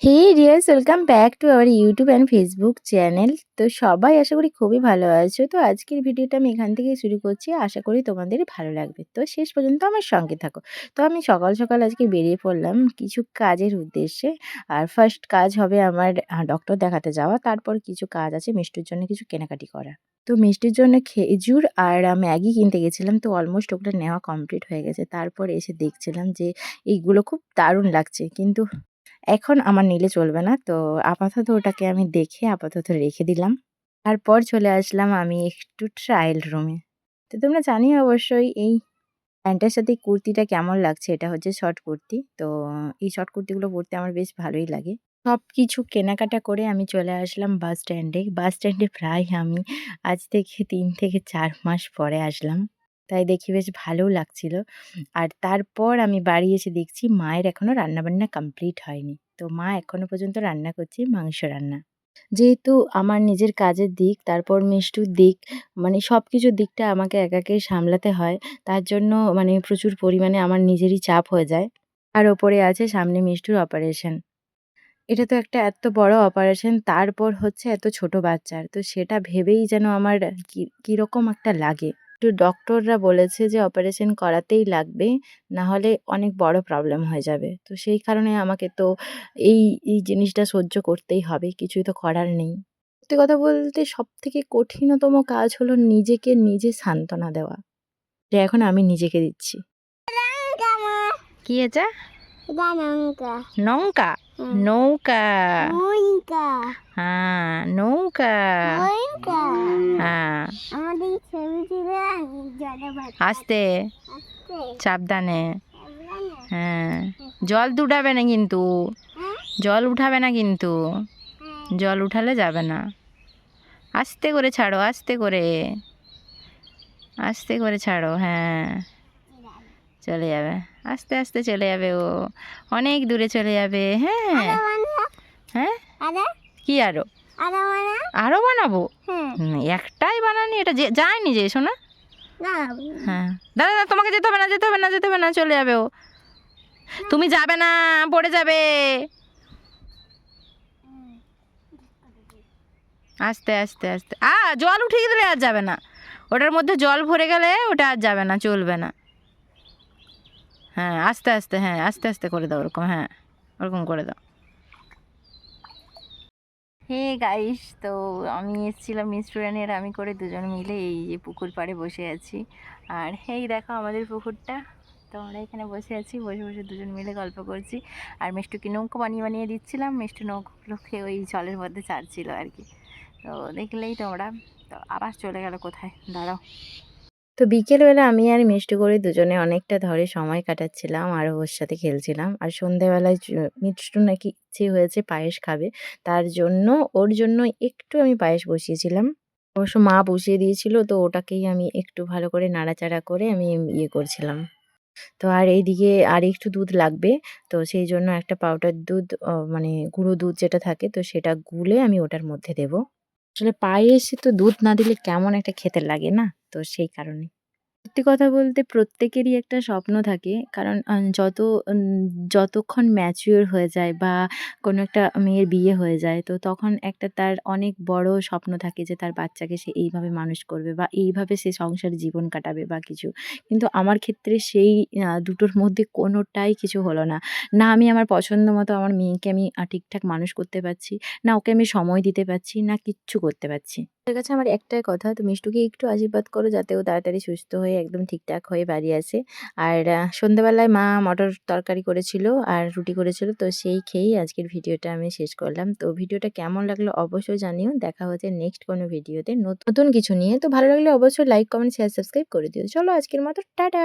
Hey dears welcome back to our YouTube and Facebook channel তো সবাই আশা করি খুবই ভালো আছো। তো আজকের ভিডিওটা আমি এখান থেকেই শুরু করছি। আশা করি তোমাদের ভালো লাগবে। তো শেষ পর্যন্ত আমার সঙ্গে থাকো। তো আমি সকাল সকাল আজকে বেরিয়ে পড়লাম কিছু কাজের উদ্দেশ্যে। আর ফার্স্ট কাজ হবে আমার ডক্টর দেখাতে যাওয়া। তারপর কিছু কাজ আছে মিষ্টির জন্য কিছু কেনাকাটি করা তো মিষ্টির জন্য খেজুর আর ম্যাগি কিনতে গেছিলাম। তো অলমোস্ট ওগুলো নেওয়া কমপ্লিট হয়ে গেছে। তারপর এসে দেখছিলাম যে এইগুলো খুব দারুণ লাগছে। কিন্তু এখন আমার নিলে চলবে না। তো আপাতত ওটাকে আমি দেখে আপাতত রেখে দিলাম। তারপর চলে আসলাম আমি একটু ট্রায়াল রুমে। তো তোমরা জানিও অবশ্যই এই প্যান্টের সাথে কুর্তিটা কেমন লাগছে। এটা হচ্ছে শর্ট কুর্তি। তো এই শর্ট কুর্তিগুলো পরতে আমার বেশ ভালোই লাগে। সব কিছু কেনাকাটা করে আমি চলে আসলাম বাস স্ট্যান্ডে। বাস স্ট্যান্ডে প্রায় আমি আজ থেকে ৩ থেকে ৪ মাস পরে আসলাম। তাই দেখি বেশ ভালোও লাগছিল। আর তারপর আমি বাড়ি এসে দেখছি মায়ের এখনও রান্নাবান্না কমপ্লিট হয়নি। তো মা এখনও পর্যন্ত রান্না করছে মাংস রান্না। যেহেতু আমার নিজের কাজের দিক, তারপর মিষ্টুর দিক, মানে সব কিছুর দিকটা আমাকে একাকে সামলাতে হয়। তার জন্য মানে প্রচুর পরিমাণে আমার নিজেরই চাপ হয়ে যায়। আর ওপরে আছে সামনে মিষ্টুর অপারেশন। এটা তো একটা এত বড় অপারেশন তারপর হচ্ছে এত ছোট বাচ্চার। তো সেটা ভেবেই যেন আমার কীরকম একটা লাগে। একটু ডক্টররা বলেছে যে অপারেশন করাতেই লাগবে না হলে অনেক বড় প্রবলেম হয়ে যাবে। তো সেই কারণে আমাকে তো এই এই জিনিসটা সহ্য করতেই হবে কিছুই তো করার নেই। সত্যি কথা বলতে সব থেকে কঠিনতম কাজ হলো নিজেকে নিজে সান্ত্বনা দেওয়া যে এখন আমি নিজেকে দিচ্ছি। কি এটা? নৌকা। নৌকা? নৌকা? নৌকা। হ্যাঁ নৌকা হ্যাঁ আমাদের ছবি ছিল জলে ভর্তি আস্তে সাবধানে। হ্যাঁ। জল উঠাবে না কিন্তু। হ্যাঁ? জল উঠাবে না কিন্তু। জল উঠালে যাবে না। আস্তে করে ছাড়ো আস্তে করে। আস্তে করে ছাড়ো হ্যাঁ। চলে যাবে। আস্তে আস্তে চলে যাবে ও। অনেক দূরে চলে যাবে হ্যাঁ। হ্যাঁ? কি আরও? আরে আরও বানাবো? হ্যাঁ। একটাই বানানি এটা যে যায়নি যে শোনা। হ্যাঁ। দাদা দাদা, তোমাকে যেতে হবে না, যেতে হবে না, যেতে হবে না, চলে যাবে ও। তুমি যাবে না, পড়ে যাবে। আস্তে আস্তে আস্তে। আ, জল উঠে দিলে আর যাবে না। ওটার মধ্যে জল ভরে গেলে ওটা আর যাবে না, চলবে না। হ্যাঁ আস্তে আস্তে হ্যাঁ আস্তে আস্তে করে দাও ওরকম হ্যাঁ ওরকম করে দাও। হে গাইস তো আমি এসেছিলাম মিস্টুরানের আমি করে দুজন মিলে এই যে পুকুর পাড়ে বসে আছি। আর এই দেখো আমাদের পুকুরটা। তো আমরা এখানে বসে আছি, বসে বসে দুজন মিলে গল্প করছি। আর মিষ্টুকে নৌকো বানিয়ে বানিয়ে দিচ্ছিলাম, মিষ্টু নৌকোগুলোকে ওই জলের মধ্যে ছাড়ছিল আর কি। তো দেখলেই তোমরা। তো আবার চলে গেল কোথায়? দাঁড়াও। তো বিকেলবেলা আমি আর মিষ্টি করে দুজনে অনেকটা ধরে সময় কাটাচ্ছিলাম, আর ওর সাথে খেলছিলাম। আর সন্ধেবেলায় মিষ্টু নাকি ইচ্ছে হয়েছে পায়েস খাবে, তার জন্য, ওর জন্য একটু আমি পায়েস বসিয়েছিলাম। অবশ্য মা বসিয়ে দিয়েছিল, তো ওটাকেই আমি একটু ভালো করে নাড়াচাড়া করে আমি ইয়ে করছিলাম। তো আর এইদিকে আর একটু দুধ লাগবে, তো সেই জন্য একটা পাউডার দুধ মানে গুঁড়ো দুধ যেটা থাকে, তো সেটা গুলে আমি ওটার মধ্যে দেব। আসলে পায়েসে তো দুধ না দিলে কেমন একটা খেতে লাগে না? তো সেই কারণে। সত্যি কথা বলতে প্রত্যেকেরই একটা স্বপ্ন থাকে। কারণ যত যতক্ষণ ম্যাচিওর হয়ে যায় বা কোনো একটা মেয়ের বিয়ে হয়ে যায়, তো তখন একটা তার অনেক বড় স্বপ্ন থাকে যে তার বাচ্চাকে সে এইভাবে মানুষ করবে বা এইভাবে সে সংসার জীবন কাটাবে বা কিছু। কিন্তু আমার ক্ষেত্রে সেই দুটোর মধ্যে কোনোটাই কিছু হলো না। না আমি আমার পছন্দ মতো আমার মেয়েকে আমি ঠিকঠাক মানুষ করতে পারছি, না ওকে আমি সময় দিতে পারছি, না কিচ্ছু করতে পারছি। ওর কাছে আমার একটাই কথা, তো মিষ্টুকে একটু আশীর্বাদ করো যাতে ও তাড়াতাড়ি সুস্থ হয়ে একদম ঠিকঠাক হয়ে বাড়ি আসে। আর সন্ধ্যাবেলায় মা মটর তরকারি করেছিল আর রুটি করেছিল, তো সেই খেয়েই আজকের ভিডিওটা আমি শেষ করলাম। তো ভিডিওটা কেমন লাগল অবশ্যই জানিও। দেখা হচ্ছে নেক্সট কোনো ভিডিওতে নতুন কিছু নিয়ে। তো ভালো লাগলে অবশ্যই লাইক কমেন্ট শেয়ার সাবস্ক্রাইব করে দিও। চলো আজকের মতো, টাটা!